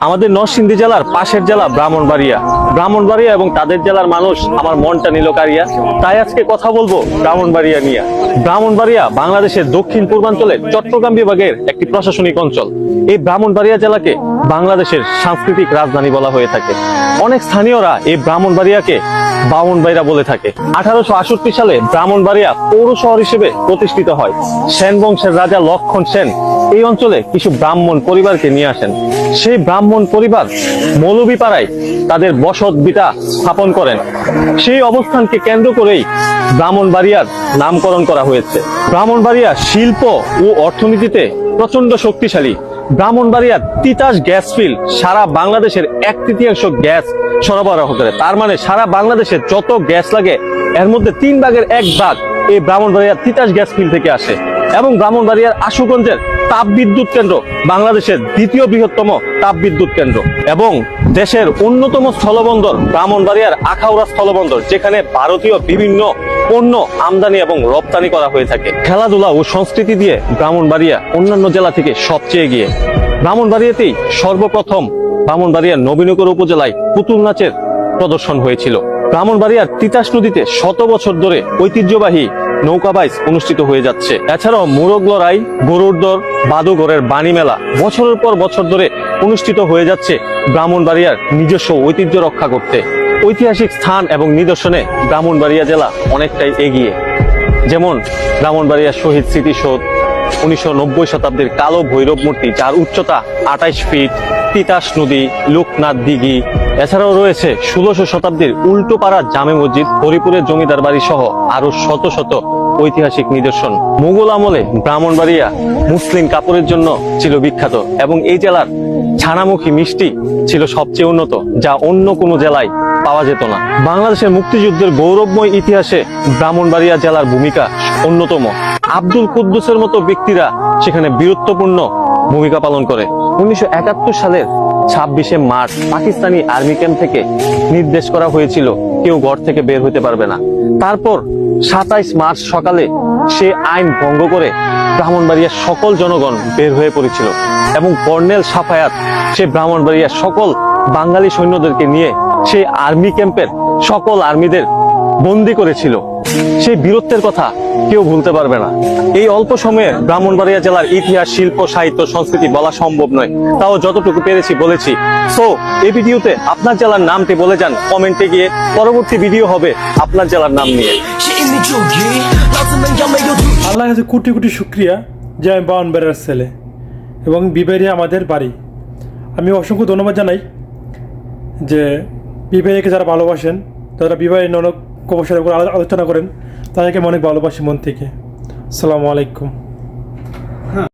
আমাদের নরসিংদী জেলার পাশের জেলা ব্রাহ্মণবাড়িয়া। ব্রাহ্মণবাড়িয়া এবং তাদের জেলার মানুষ আমার মনটা নিল কারিয়া। তাই আজকে কথা বলব ব্রাহ্মণবাড়িয়া নিয়ে। ব্রাহ্মণবাড়িয়া বাংলাদেশের দক্ষিণ পূর্বাঞ্চলের চট্টগ্রাম বিভাগের একটি প্রশাসনিক অঞ্চল। এই ব্রাহ্মণবাড়িয়া জেলাকে বাংলাদেশের সাংস্কৃতিক রাজধানী বলা হয়ে থাকে। অনেক স্থানীয়রা এই ব্রাহ্মণবাড়িয়াকে বামনবাড়িয়া বলে থাকে। আঠারোশো আষট্টি সালে ব্রাহ্মণবাড়িয়া পৌর শহর হিসেবে প্রতিষ্ঠিত হয়। সেন বংশের রাজা লক্ষণ সেন এই অঞ্চলে কিছু ব্রাহ্মণ পরিবারকে নিয়ে আসেন। সেই ব্রাহ্মণ পরিবার মৌলভীপাড়ায় তাদের বসত বিটা স্থাপন করেন। সেই অবস্থানকে কেন্দ্র করেই ব্রাহ্মণবাড়িয়ার নামকরণ করা হয়েছে। ব্রাহ্মণবাড়িয়া শিল্প ও অর্থনীতিতে প্রচণ্ড শক্তিশালী। ব্রাহ্মণবাড়িয়ার তিতাস গ্যাস ফিল্ড সারা বাংলাদেশের এক তৃতীয়াংশ গ্যাস সরবরাহ করে। তার মানে সারা বাংলাদেশে যত গ্যাস লাগে, এর মধ্যে তিন ভাগের এক ভাগ এই ব্রাহ্মণবাড়িয়ার তিতাস গ্যাস ফিল্ড থেকে আসে। এবং ব্রাহ্মণবাড়িয়ার আশুগঞ্জের তাপ বিদ্যুৎ কেন্দ্র, বাংলাদেশের দ্বিতীয় বৃহত্তম তাপ বিদ্যুৎ কেন্দ্র এবং দেশের অন্যতম স্থলবন্দর ব্রাহ্মণবাড়িয়ার আখাউড়া স্থলবন্দর, যেখানে ভারতীয় বিভিন্ন পণ্য আমদানি এবং রপ্তানি করা হয়ে থাকে। খেলাধুলা ও সংস্কৃতি দিয়ে ব্রাহ্মণবাড়িয়া অন্যান্য জেলা থেকে সবচেয়ে এগিয়ে। ব্রাহ্মণবাড়িয়াতেই সর্বপ্রথম ব্রাহ্মণবাড়িয়ার নবীনগর উপজেলায় পুতুল নাচের প্রদর্শন হয়েছিল। ব্রাহ্মণবাড়িয়ার তিতাস নদীতে শত বছর ধরে ঐতিহ্যবাহী নৌকা বাইস অনুষ্ঠিত হয়ে যাচ্ছে। এছাড়াও মোরগ লড়াই, গরুর দর বাদুঘরের বাণী মেলা বছরের পর বছর ধরে অনুষ্ঠিত হয়ে যাচ্ছে ব্রাহ্মণবাড়িয়ার নিজস্ব ঐতিহ্য রক্ষা করতে। ঐতিহাসিক স্থান এবং নিদর্শনে ব্রাহ্মণবাড়িয়া জেলা অনেকটাই এগিয়ে। যেমন ব্রাহ্মণবাড়িয়া শহীদ স্মৃতিসৌধ উনিশশো নব্বই শতাব্দীর কালো ভৈরব মূর্তি, যার উচ্চতা আঠাইশ ফিট, তিতাস নদী, লোকনাথ দিঘি। এছাড়াও রয়েছে ষোলোশো শতাব্দীর উল্টোপাড়া জামে মসজিদ, হরিপুরের জমিদার বাড়ি সহ আরও শত শত ঐতিহাসিক নিদর্শন। মুঘল আমলে ব্রাহ্মণবাড়িয়া মুসলিম কাপড়ের জন্য ছিল বিখ্যাত এবং এই জেলার ছানামুখী মিষ্টি ছিল সবচেয়ে উন্নত, যা অন্য কোনো জেলায় পাওয়া যেত না। বাংলাদেশের মুক্তিযুদ্ধের গৌরবময় ইতিহাসে ব্রাহ্মণবাড়িয়া জেলার ভূমিকা অন্যতম। আব্দুল কুদ্দুসের মতো ব্যক্তিরা সেখানে বীরত্বপূর্ণ ভূমিকা পালন করে। উনিশশো একাত্তর সালের ছাব্বিশে মার্চ পাকিস্তানি আর্মি ক্যাম্প থেকে নির্দেশ করা হয়েছিল, কেউ ঘর থেকে বের হতে পারবে না। তারপর সাতাইশ মার্চ সকালে সে আইন ভঙ্গ করে ব্রাহ্মণবাড়িয়ার সকল জনগণ বের হয়ে পড়েছিল এবং কর্নেল সাফায়াত সে ব্রাহ্মণবাড়িয়ার সকল বাঙালি সৈন্যদেরকে নিয়ে সেই আর্মি ক্যাম্পের সকল আর্মিদের বন্দি করেছিল। সেই বীরত্বের কথা কেউ ভুলতে পারবে না। এই অল্প সময়ে ব্রাহ্মণবাড়িয়া জেলার ইতিহাস, শিল্প, সাহিত্য, সংস্কৃতি বলা সম্ভব নয়। তাও যতটুকু পেরেছি বলেছি। সো এই ভিডিওতে আপনার জেলার নামটি বলে যান। কমেন্টে গিয়ে পরবর্তী ভিডিও হবে আপনার জেলার নাম নিয়ে। আল্লাহ কাছে কোটি কোটি শুক্রিয়া যে আমি বাউনবেড়ার ছেলে এবং বিবেরিয়া আমাদের বাড়ি। আমি অসংখ্য ধন্যবাদ জানাই যে বিবেরিয়াকে যারা ভালোবাসেন তারা বিবাহের ননক কবর সাথে আলোচনা করেন। তাদেরকে অনেক ভালোবাসি মন থেকে। আসসালামু আলাইকুম।